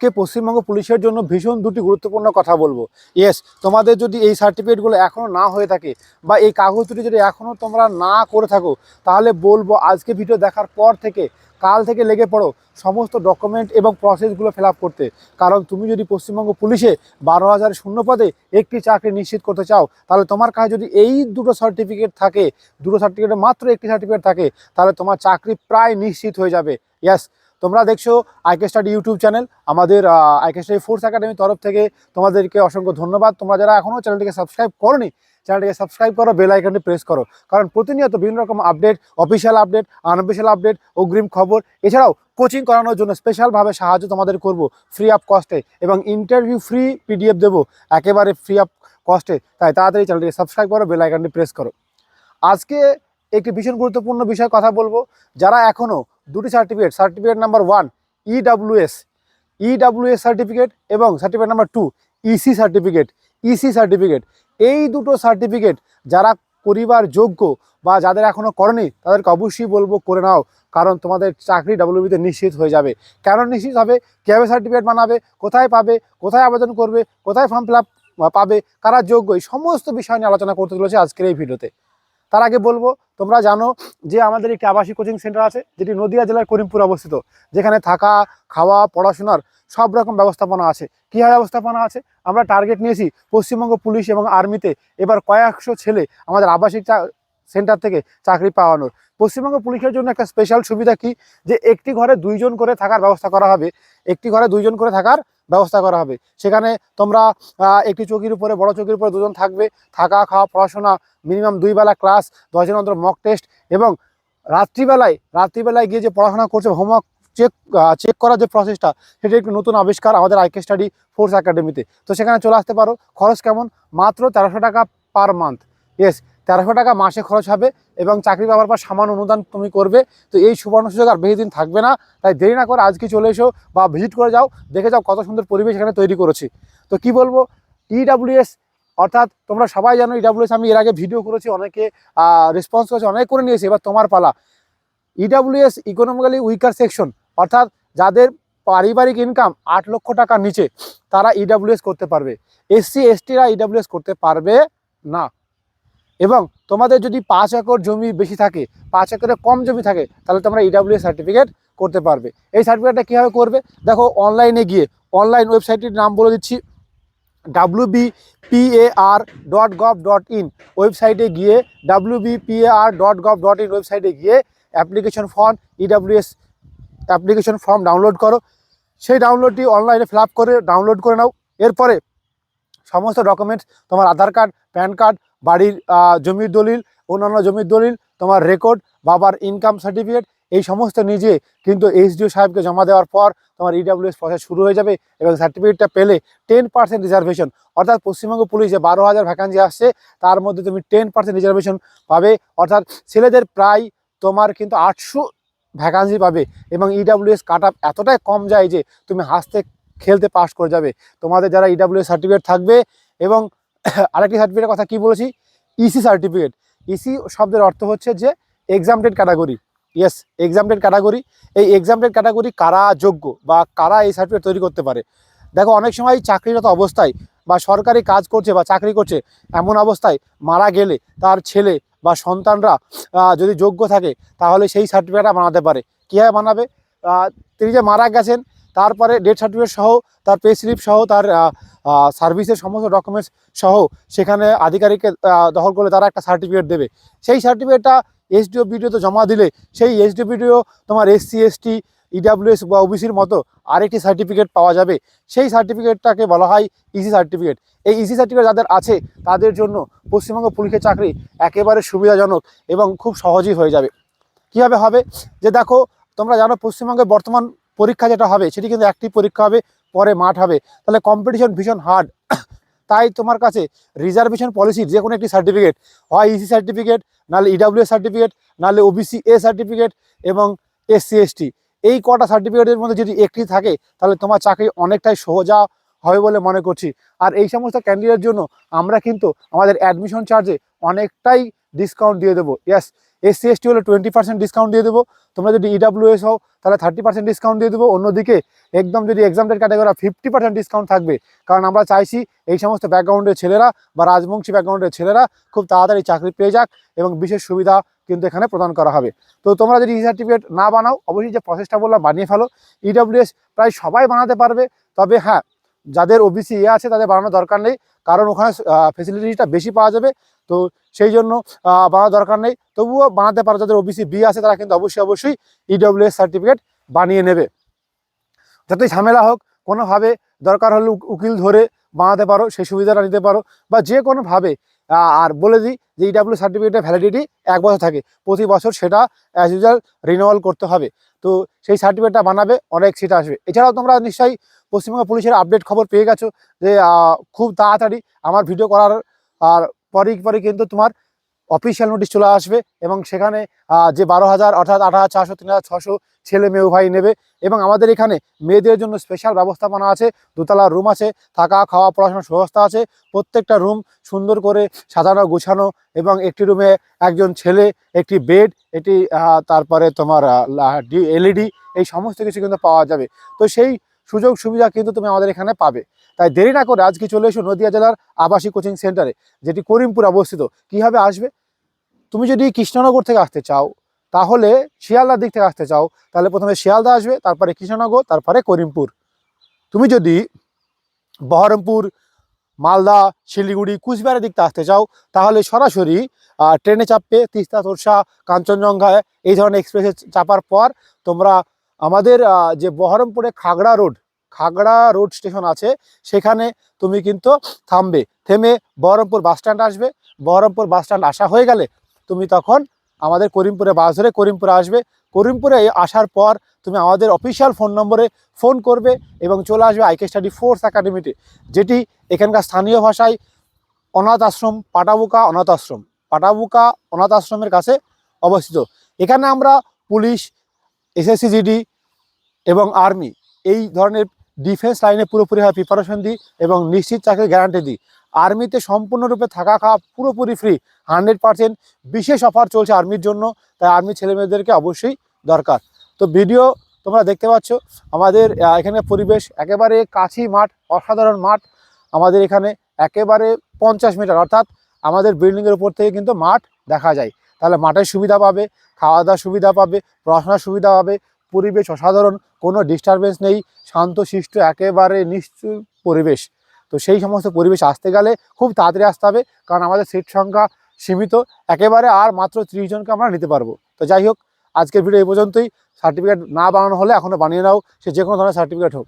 কে পশ্চিমবঙ্গ পুলিশের জন্য ভীষণ দুটি গুরুত্বপূর্ণ কথা বলব। ইয়েস তোমাদের যদি এই সার্টিফিকেটগুলো এখনও না হয়ে থাকে বা এই কাগজ দুটি যদি এখনও তোমরা না করে থাকো, তাহলে বলব আজকে ভিডিও দেখার পর থেকে, কাল থেকে লেগে পড়ো সমস্ত ডকুমেন্ট এবং প্রসেসগুলো ফিল করতে। কারণ তুমি যদি পশ্চিমবঙ্গ পুলিশে বারো হাজার শূন্য পদে একটি চাকরি নিশ্চিত করতে চাও, তাহলে তোমার কাছে যদি এই দুটো সার্টিফিকেট থাকে, দুটো সার্টিফিকেটে মাত্র একটি সার্টিফিকেট থাকে, তাহলে তোমার চাকরি প্রায় নিশ্চিত হয়ে যাবে। ইয়াস তোমরা দেখছ আইকে স্টাডি ইউটিউব চ্যানেল আমাদের আইকে স্টাডি ফোর্স একাডেমির তরফ থেকে তোমাদেরকে অসংখ্য ধন্যবাদ। তোমরা যারা এখনও চ্যানেলটিকে সাবস্ক্রাইব করনি চ্যানেলটিকে সাবস্ক্রাইব করো বেল আইকনটি প্রেস করো। কারণ প্রতিনিয়ত বিভিন্ন রকম update official update unofficial update অগ্রিম খবর, এছাড়াও কোচিং করানোর জন্য স্পেশালভাবে সাহায্য তোমাদের করব ফ্রি অফ কস্টে এবং ইন্টারভিউ ফ্রি পিডিএফ দেবো, একেবারে ফ্রি অফ কস্টে তাই তাড়াতাড়ি চ্যানেলটিকে সাবস্ক্রাইব করো বেল আইকনটি প্রেস করো। আজকে একটি ভীষণ গুরুত্বপূর্ণ বিষয়ে কথা বলব। যারা এখনও দুটি certificate certificate number one EWS EWS certificate এবং certificate number two EC certificate EC certificate এই দুটো সার্টিফিকেট যারা করিবার যোগ্য বা যাদের এখনও করেনি, তাদেরকে অবশ্যই বলব করে নাও, কারণ তোমাদের চাকরি ডাব্লিউবিতে নিশ্চিত হয়ে যাবে। কেন নিশ্চিত হবে? কীভাবে সার্টিফিকেট বানাবে? কোথায় পাবে? কোথায় আবেদন করবে? কোথায় ফর্ম ফিল পাবে? কারা যোগ্য? এই সমস্ত বিষয় নিয়ে আলোচনা করতে চলেছে আজকের এই ভিডিওতে তার আগে বলব, তোমরা জানো যে আমাদের একটি আবাসিক কোচিং সেন্টার আছে, যেটি নদিয়া জেলার করিমপুর অবস্থিত। যেখানে থাকা, খাওয়া, পড়াশোনার সব রকম ব্যবস্থাপনা আছে। কীভাবে ব্যবস্থাপনা আছে? আমরা টার্গেট নিয়েছি পশ্চিমবঙ্গ পুলিশ এবং আর্মিতে এবার কয়েকশো ছেলে আমাদের আবাসিক সেন্টার থেকে চাকরি পাওয়ানোর। পশ্চিমবঙ্গ পুলিশের জন্য একটা স্পেশাল সুবিধা কি? যে একটি ঘরে দুইজন করে থাকার ব্যবস্থা করা হবে। একটি ঘরে দুইজন করে থাকার ব্যবস্থা করা হবে। সেখানে তোমরা একটি চৌকির উপরে, বড় চৌকির উপরে দুজন থাকবে। থাকা, খাওয়া, পড়াশোনা মিনিমাম দুই বেলা ক্লাস দশজন অন্তর মক টেস্ট এবং রাত্রিবেলায় রাত্রিবেলায় গিয়ে যে পড়াশোনা করছে হোমওয়ার্ক চেক চেক করার যে প্রসেসটা সেটা একটি নতুন আবিষ্কার আমাদের আইকে স্টাডি ফোর্স একাডেমিতে তো। সেখানে চলে আসতে পারো। খরচ কেমন? মাত্র তেরোশো টাকা পার মান্থ ইয়েস তেরোশো টাকা মাসে খরচ হবে এবং চাকরি পাওয়ার পর সামান্য অনুদান তুমি করবে। তো এই সুবর্ণ সুযোগ আর বেশি দিন থাকবে না। তাই দেরি না করে আজকে চলে এসো বা ভিজিট করে যাও, দেখে যাও কত সুন্দর পরিবেশ এখানে তৈরি করেছি। তো কি বলব? ইডাব্লিউএস অর্থাৎ তোমরা সবাই জানো ইডাব্লিউএস আমি এর আগে ভিডিও করেছি, অনেকে রেসপন্স করেছে, অনেক করে নিয়েছে, এবার তোমার পালা। ইডাব্লিউএস ইকোনমিক্যালি উইকার সেকশন অর্থাৎ যাদের পারিবারিক ইনকাম আট লক্ষ টাকার নিচে, তারা ইডাব্লিউএস করতে পারবে। এসসি এসটিরা ইডাব্লিউএস করতে পারবে না। এবং তোমাদের যদি পাঁচ একর জমি বেশি থাকে, পাঁচ একরের কম জমি থাকে, তাহলে তোমরা ইডাব্লিউএস সার্টিফিকেট করতে পারবে। এই সার্টিফিকেটটা কীভাবে করবে? দেখো অনলাইনে গিয়ে অনলাইন ওয়েবসাইটটির নাম বলে দিচ্ছি W B PAR dot gov dot in ওয়েবসাইটে গিয়ে W B PAR dot gov dot in ওয়েবসাইটে গিয়ে application form EWS application form download করো। সেই ডাউনলোডটি অনলাইনে ফিল করে ডাউনলোড করে নাও। এরপরে সমস্ত ডকুমেন্টস তোমার আধার কার্ড প্যান কার্ড বাড়ির জমির দলিল, অন্যান্য জমির দলিল, তোমার রেকর্ড বাবার ইনকাম সার্টিফিকেট এই সমস্ত নিজে কিন্তু এইচডিও সাহেবকে জমা দেওয়ার পর তোমার ইডাব্লিউএস প্রসেস শুরু হয়ে যাবে এবং সার্টিফিকেটটা পেলে টেন পার্সেন্ট রিজার্ভেশন অর্থাৎ পশ্চিমবঙ্গ পুলিশ বারো হাজার ভ্যাকান্সি আসছে, তার মধ্যে তুমি টেন পার্সেন্ট রিজার্ভেশন পাবে। অর্থাৎ ছেলেদের প্রায় তোমার কিন্তু আটশো ভ্যাকান্সি পাবে এবং ইডাব্লিউএস কাট আপ এতটাই কম যায় যে তুমি হাসতে, খেলতে পাস করে যাবে। তোমাদের যারা ইডাব্লিউএস সার্টিফিকেট থাকবে এবং আরেকটি সার্টিফিকেটের কথা কি বলেছি? ইসি সার্টিফিকেট ইসি শব্দের অর্থ হচ্ছে যে exempted category yes exempted category এই এক্সামটেড ক্যাটাগরি কারা যোগ্য বা কারা এই সার্টিফিকেট তৈরি করতে পারে? দেখো, অনেক সময় চাকরিরত অবস্থায় বা সরকারি কাজ করছে বা চাকরি করছে এমন অবস্থায় মারা গেলে তার ছেলে বা সন্তানরা যদি যোগ্য থাকে, তাহলে সেই সার্টিফিকেটটা বানাতে পারে। কীভাবে বানাবে? তিনি যে মারা গেছেন তারপরে ডেথ সার্টিফিকেট সহ, তার পে স্লিপ সহ, তার সার্ভিসের সমস্ত ডকুমেন্টস সহ সেখানে আধিকারিককে দখল করলে তারা একটা সার্টিফিকেট দেবে। সেই সার্টিফিকেটটা এসডিও বিডিওতে জমা দিলে সেই এসডিও বিডিও তোমার এসসি এসটি ইডাব্লিউএস বা ওবিসির মতো আরেকটি সার্টিফিকেট পাওয়া যাবে। সেই সার্টিফিকেটটাকে বলা হয় ইসি সার্টিফিকেট এই ইসি সার্টিফিকেট যাদের আছে, তাদের জন্য পশ্চিমবঙ্গ পুলিশের চাকরি একেবারে সুবিধাজনক এবং খুব সহজই হয়ে যাবে। কীভাবে হবে? যে দেখো, তোমরা জানো পশ্চিমবঙ্গে বর্তমান পরীক্ষা যেটা হবে, সেটি কিন্তু একটি পরীক্ষা হবে, পরে মাঠ হবে। তাহলে কম্পিটিশন ভীষণ হার্ড তাই তোমার কাছে রিজার্ভেশন পলিসির যে কোনো একটি সার্টিফিকেট হয় ইসি সার্টিফিকেট নাহলে ইডাব্লিউ সার্টিফিকেট নাহলে ওবিসি এ সার্টিফিকেট এবং এসসি এসটি এই কটা সার্টিফিকেটের মধ্যে যদি একটি থাকে, তাহলে তোমার চাকরি অনেকটাই সোজা হবে বলে মনে করছি। আর এই সমস্ত ক্যান্ডিডেটের জন্য আমরা কিন্তু আমাদের অ্যাডমিশন চার্জে অনেকটাই ডিসকাউন্ট দিয়ে দেবো। ইয়াস এসসি এসটি হলে টোয়েন্টি পার্সেন্ট ডিসকাউন্ট দিয়ে দেবো। তোমরা যদি ইডাব্লিউএস হও, তাহলে থার্টি পার্সেন্ট ডিসকাউন্ট দিয়ে দেবো। অন্যদিকে, একদম যদি exempted category fifty percent discount থাকবে, কারণ আমরা চাইছি এই সমস্ত ব্যাকগ্রাউন্ডের ছেলেরা বা রাজবংশী ব্যাকগ্রাউন্ডের ছেলেরা খুব তাড়াতাড়ি চাকরি পেয়ে যাক এবং বিশেষ সুবিধা কিন্তু এখানে প্রদান করা হবে। তো তোমরা যদি ই সার্টিফিকেট না বানাও, অবশ্যই যে প্রসেসটা বললাম বানিয়ে ফেলো। ইডাব্লিউএস প্রায় সবাই বানাতে পারবে। তবে হ্যাঁ যাদের ওবিসি এ আছে, তাদের বানানোর দরকার নেই। কারণ ওখানে ফেসিলিটিটা বেশি পাওয়া যাবে। তো সেই জন্য বানানোর দরকার নেই। তবুও বানাতে পারো, যাদের ওবিসি বি আছে, তারা কিন্তু অবশ্যই অবশ্যই ইডব্লিউএস সার্টিফিকেট বানিয়ে নেবে। যতই ঝামেলা হোক, কোনোভাবে দরকার হলে উকিল ধরে বানাতে পারো, সেই সুবিধাটা নিতে পারো, বা যে কোনোভাবে আর বলে দিই যে ইডাব্লিউ সার্টিফিকেটের ভ্যালিডিটি এক বছর থাকে। প্রতি বছর সেটা অ্যাজ ইউজুয়াল রিনিউয়াল করতে হবে। তো সেই সার্টিফিকেটটা বানাবে, অনেক সিট আসবে। এছাড়াও তোমরা নিশ্চয়ই পশ্চিমবঙ্গ পুলিশের আপডেট খবর পেয়ে গেছো যে খুব তাড়াতাড়ি আমার ভিডিও করার আর পরই পরই কিন্তু তোমার অফিসিয়াল নোটিশ চলে আসবে এবং সেখানে যে বারো হাজার অর্থাৎ আট হাজার চারশো, তিন হাজার ছশো ছেলে মেয়ে উভয় নেবে এবং আমাদের এখানে মেয়েদের জন্য স্পেশাল ব্যবস্থাপনা আছে, দোতলা রুম আছে, থাকা, খাওয়া, পড়াশোনার ব্যবস্থা আছে, প্রত্যেকটা রুম সুন্দর করে সাজানো, গোছানো এবং একটি রুমে একজন ছেলে, একটি বেড এটি তারপরে তোমার এলইডি এই সমস্ত কিছু কিন্তু পাওয়া যাবে। তো সেই সুযোগ সুবিধা কিন্তু তুমি আমাদের এখানে পাবে। তাই দেরি না করে আজকে চলে এসো নদিয়া জেলার আবাসিক কোচিং সেন্টারে, যেটি করিমপুর অবস্থিত। কীভাবে আসবে? তুমি যদি কৃষ্ণনগর থেকে আসতে চাও, তাহলে শিয়ালদার দিক থেকে আসতে চাও, তাহলে প্রথমে শিয়ালদা আসবে, তারপরে কৃষ্ণনগর, তারপরে করিমপুর। তুমি যদি বহরমপুর, মালদা, শিলিগুড়ি, কুচবিহারের দিক থেকে আসতে চাও, তাহলে সরাসরি ট্রেনে চাপবে তিস্তা, তোরসা কাঞ্চনজঙ্ঘা এই ধরনের এক্সপ্রেসে চাপার পর তোমরা আমাদের যে বহরমপুরে Khagra road Khagra road station আছে, সেখানে তুমি কিন্তু থামবে। থেমে বহরমপুর বাস স্ট্যান্ড আসবে। বহরমপুর বাস স্ট্যান্ড আসা হয়ে গেলে তুমি তখন আমাদের করিমপুরে বাস ধরে করিমপুরে আসবে। করিমপুরে আসার পর তুমি আমাদের অফিসিয়াল ফোন নম্বরে ফোন করবে এবং চলে আসবে আইকে স্টাডি ফোর্স একাডেমিতে যেটি এখানকার স্থানীয় ভাষায় অনাথ আশ্রম, পাটাবুকা অনাথ আশ্রম। পাটাবুকা অনাথ আশ্রমের কাছে অবস্থিত। এখানে আমরা পুলিশ এসএসসি জিডি এবং আর্মি, এই ধরনের ডিফেন্স লাইনে পুরোপুরিভাবে প্রিপারেশন দিই এবং নিশ্চিত চাকরির গ্যারান্টি দিই। আর্মিতে সম্পূর্ণরূপে থাকা খাওয়া পুরোপুরি ফ্রি হান্ড্রেড পার্সেন্ট বিশেষ অফার চলছে আর্মির জন্য, তাই আর্মি ছেলেমেয়েদেরকে অবশ্যই দরকার। তো ভিডিও তোমরা দেখতে পাচ্ছ, আমাদের এখানে পরিবেশ একেবারে কাছি মাঠ, অসাধারণ মাঠ। আমাদের এখানে একেবারে পঞ্চাশ মিটার অর্থাৎ আমাদের বিল্ডিংয়ের উপর থেকে কিন্তু মাঠ দেখা যায়। তাহলে মাঠের সুবিধা পাবে খাওয়া দাওয়ার সুবিধা পাবে, পড়াশোনার সুবিধা পাবে। পরিবেশ অসাধারণ, কোনো ডিস্টারবেন্স নেই, শান্ত শান্তশিষ্ট একেবারে নিশ্চয় পরিবেশ। তো সেই সমস্ত পরিবেশ আসতে গেলে খুব তাড়াতাড়ি আসতে হবে, কারণ আমাদের সিট সংখ্যা সীমিত, একেবারে আর মাত্র ত্রিশ জনকে আমরা নিতে পারব। তো যাই হোক, আজকের ভিডিও এই পর্যন্তই। সার্টিফিকেট না বানানো হলে এখনও বানিয়ে নাও, সে যে কোনো ধরনের সার্টিফিকেট হোক।